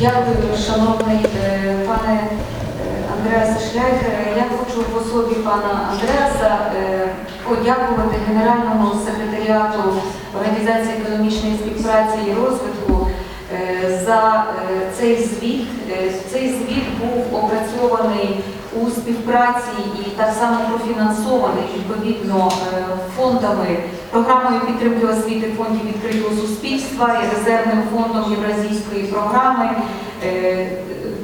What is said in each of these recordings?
Дякую, шановний е, пане е, Андреасе Шляхер. Я хочу в особі пана Андреаса е, подякувати Генеральному секретаріату Організації економічної співпраці і розвитку за цей звіт. Цей звіт був опрацьований у співпраці і так само профінансований відповідно фондами, програмою підтримки освіти фондів відкритого суспільства і резервним фондом Євразійської програми. Е,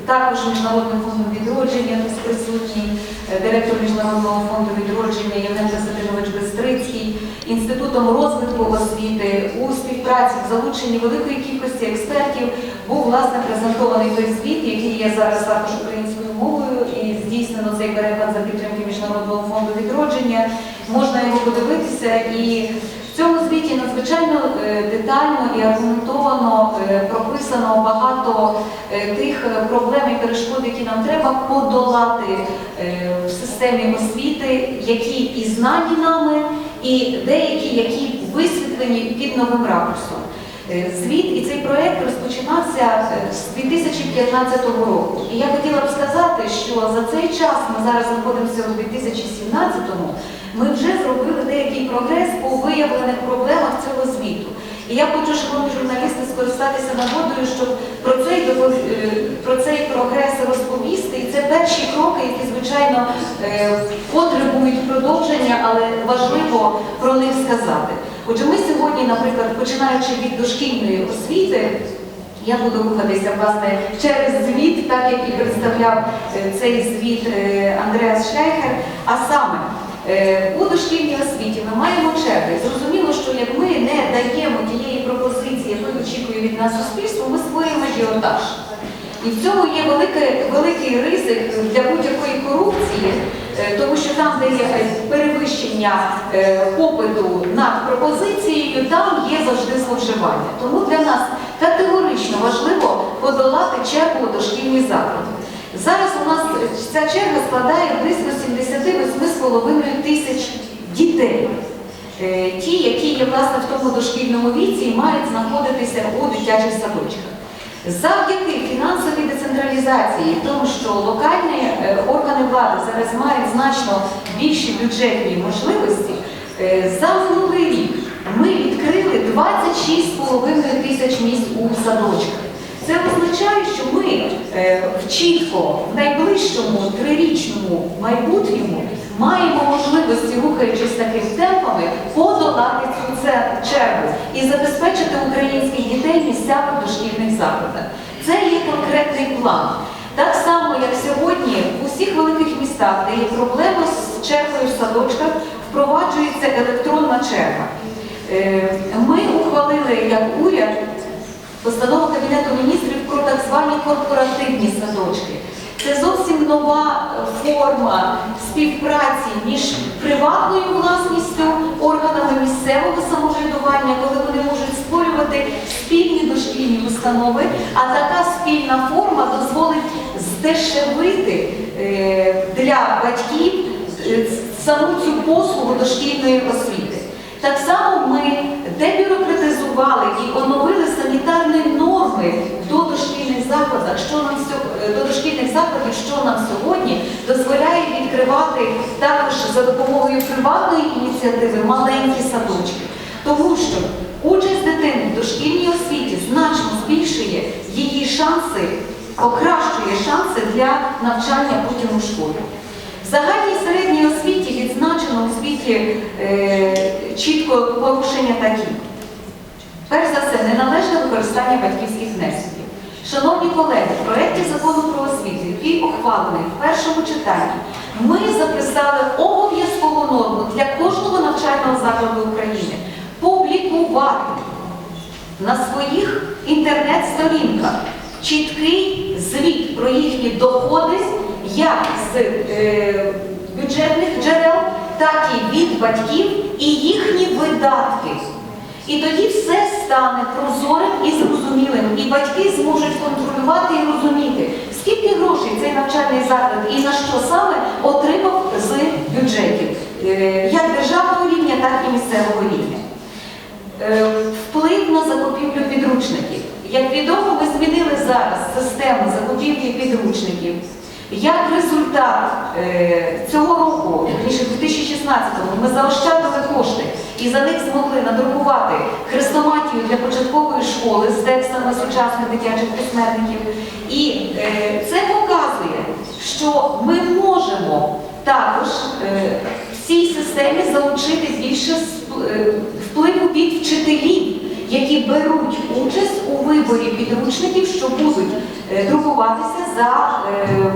Також Міжнародним фондом відродження тут присутній е, директор Міжнародного фонду відродження Євген Костянтинович Бестрицький, Інститутом розвитку освіти у співпраці в залученні великої кількості експертів був власне презентований той звіт, який є зараз також українською мовою, і здійснено цей переклад за підтримки Міжнародного фонду відродження. Можна його подивитися і в цьому звіті надзвичайно е, детально і аргументовано е, прописано багато е, тих проблем і перешкод, які нам треба подолати в системі освіти, які і знані нами, і деякі, які висвітлені під новим ракурсом. Е, Звіт і цей проєкт розпочинався е, з 2015 року. І я хотіла б сказати, що за цей час ми зараз знаходимося у 2017-му, ми вже зробили деякий прогрес по виявлених проблемах цього звіту. І я хочу, шановні журналісти, скористатися нагодою, щоб про цей, е, про цей прогрес розповісти. І це перші кроки, які, звичайно, потребують продовження, але важливо про них сказати. Отже, ми сьогодні, наприклад, починаючи від дошкільної освіти, я буду рухатися власне через звіт, так як і представляв е, цей звіт е, Андреас Шляйхер. А саме е, у дошкільній освіті ми маємо черги. Зрозуміло, що як ми не даємо тієї пропозиції, яку очікує від нас суспільство, ми створюємо діотаж. І в цьому є великий, великий ризик для будь-якої корупції, е, тому що там, де є перевищення е, попиту над пропозицією, там є завжди зловживання. Тому для нас категорично важливо подолати чергу дошкільні заклади. Зараз у нас ця черга складає близько 78,5 тисяч дітей. Е, Ті, які є власне в тому дошкільному віці і мають знаходитися у дитячих садочках. Завдяки фінансовій децентралізації, тому що локальні е, органи влади зараз мають значно більші бюджетні можливості, е, за минулий рік ми відкрили 26,5 тисяч місць у садочках. Це означає, що ми е, в чітко в найближчому трирічному майбутньому маємо можливості, рухаючись такими темпами, подолати цю чергу і забезпечити українських дітей місцями в дошкільних закладах. Це є конкретний план. Так само, як сьогодні в усіх великих містах, де є проблема з чергою в садочках, впроваджується електронна черга. Е, Ми ухвалили як уряд постанову Кабінету міністрів про так звані корпоративні садочки. Це зовсім нова е, форма співпраці між приватною власністю, органами місцевого самоврядування, коли вони можуть створювати спільні дошкільні установи, а така спільна форма дозволить здешевити е, для батьків е, саму цю послугу дошкільної освіти. Так само ми дебюрократизували і оновили санітарні норми до дошкільних закладів, що нам е, до дошкільних закладів, що нам сьогодні дозволяє відкривати також за допомогою приватної ініціативи маленькі садочки. Тому що участь дитини в дошкільній освіті значно збільшує її шанси, покращує шанси для навчання потім у школі. В загальній середній освіті відзначено у світі е, чітко порушення такі. Перш за все, неналежне використання батьківських внесків. Шановні колеги, в проєкті закону про освіту, який ухвалений в першому читанні, ми записали обов'язкову норму для кожного навчального закладу України публікувати на своїх інтернет-сторінках чіткий звіт про їхні доходи як з е, бюджетних джерел, так і від батьків і їхні видатки. І тоді все стане прозорим і зрозумілим, і батьки зможуть контролювати і розуміти, скільки грошей цей навчальний заклад і на що саме отримав з бюджетів, е, як державного рівня, так і місцевого рівня. Е, Вплив на закупівлю підручників. Як відомо, ми змінили зараз систему закупівлі підручників, як результат е, цього року, вірніше 2016-му, ми заощадили кошти і за них змогли надрукувати хрестоматію для початкової школи з текстами сучасних дитячих письменників. І е, це показує, що ми можемо також е, в цій системі залучити більше впливу від вчителів, які беруть участь у виборі підручників, що будуть е, друкуватися за е,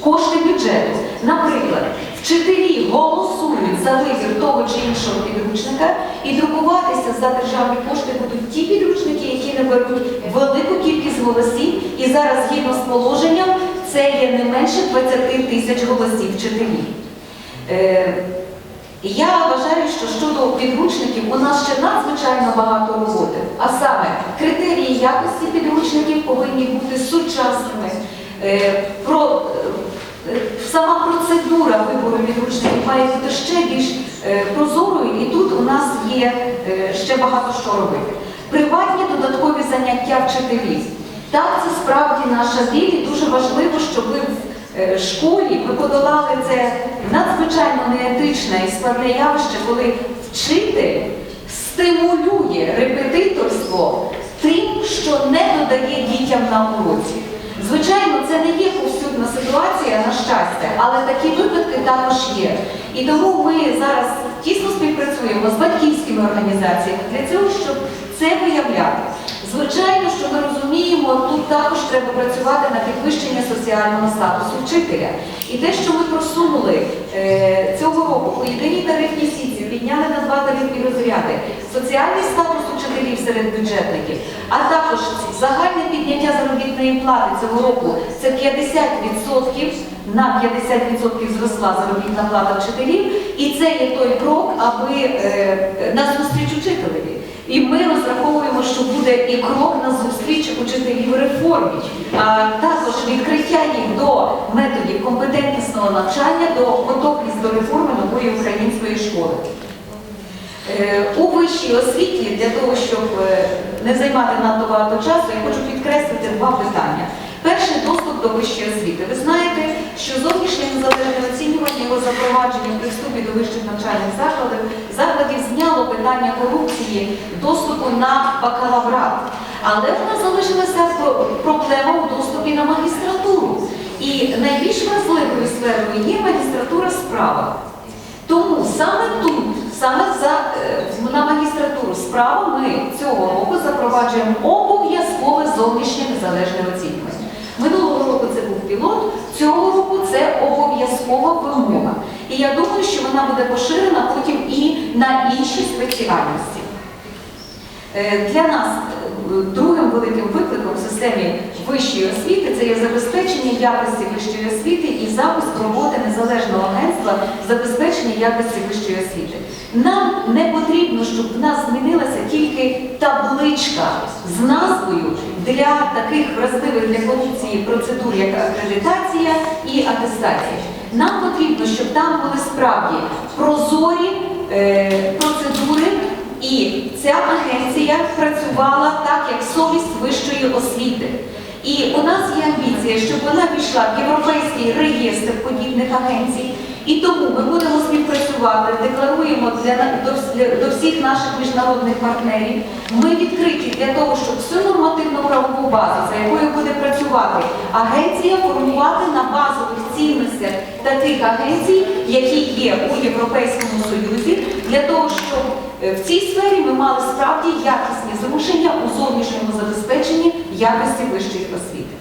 кошти бюджету. Наприклад, вчителі голосують за вибір того чи іншого підручника, і друкуватися за державні кошти будуть ті підручники, які наберуть велику кількість голосів. І зараз, згідно з положенням, це є не менше 20 тисяч голосів вчителів. Я вважаю, що щодо підручників у нас ще надзвичайно багато роботи. А саме критерії якості підручників повинні бути сучасними. Е, Про, е, сама процедура вибору підручників має бути ще більш е, прозорою, і тут у нас є ще багато що робити. Приватні додаткові заняття вчителів. Так, це справді наша біль, і дуже важливо, щоб ви в школі ми подолали це надзвичайно неетичне і складне явище, коли вчитель стимулює репетиторство тим, що не додає дітям на уроці. Звичайно, це не є повсюдна ситуація, на щастя, але такі випадки також є. І тому ми зараз тісно співпрацюємо з батьківськими організаціями для цього, щоб це виявляти. Звичайно, що ми розуміємо, тут також треба працювати на підвищення соціального статусу вчителя. І те, що ми просунули е, цього року по єдиній тарифній сітці, підняли на два тарифні розряди, соціальний статус учителів серед бюджетників, а також загальне підняття заробітної плати цього року це 50%, на 50% зросла заробітна плата вчителів, і це є той крок, аби е, на зустріч учителеві. І ми розраховуємо, що буде і крок на зустріч учителів реформі, а також відкриття їх до методів компетентнісного навчання, до готовність до реформи нової української школи. Е, У вищій освіті для того, щоб е, не займати надто багато часу, я хочу підкреслити два питання. Перше доступ до вищої освіти. Ви знаєте, що зовнішнє незалежне запровадження при вступі до вищих навчальних закладів закладів зняло питання корупції доступу на бакалаврат. Але в нас залишилася проблема у доступі на магістратуру. І найбільш вразливою сферою є магістратура справа. Тому саме тут, саме за, е, на магістратуру справа ми цього року запроваджуємо обов'язкове зовнішнє незалежне оцінювання. Минулого року це був пілот, цього року це обов'язкова вимога. І я думаю, що вона буде поширена потім і на інші спеціальності. Е, Для нас е, другим великим викликом в системі вищої освіти це є забезпечення якості вищої освіти і запуск роботи незалежного агентства забезпечення якості вищої освіти. Нам не потрібно, щоб в нас змінилася тільки табличка з назвою для таких вразливих для корупції процедур, як акредитація і атестація. Нам потрібно, щоб там були справді прозорі е, процедури. І ця агенція працювала так, як совість вищої освіти. І у нас є амбіція, щоб вона пішла в європейський реєстр подібних агенцій. І тому ми будемо співпрацювати, декларуємо для, до, до всіх наших міжнародних партнерів. Ми відкриті для того, щоб всю нормативну правову базу, за якою буде працювати агенція, формувати на базових цінностях таких агенцій, які є у Європейському Союзі, для того, щоб в цій сфері ми мали справді якісні зрушення у зовнішньому забезпеченні якості вищої освіти.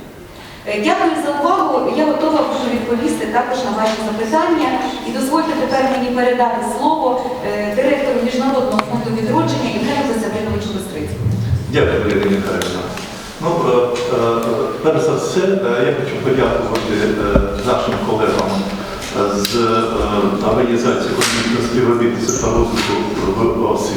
Е, Дякую за увагу. Я готова буду відповісти також на ваші запитання. І дозвольте тепер мені передати слово е, директору Міжнародного фонду відродження Євгену Костянтиновичу Бестрицькому. Дякую, Ірина Михайлівна. Ну, е, е, перш за все, е, я хочу подякувати е, нашим колегам е, з е, Організації економічного співробітництва та розвитку в освіті.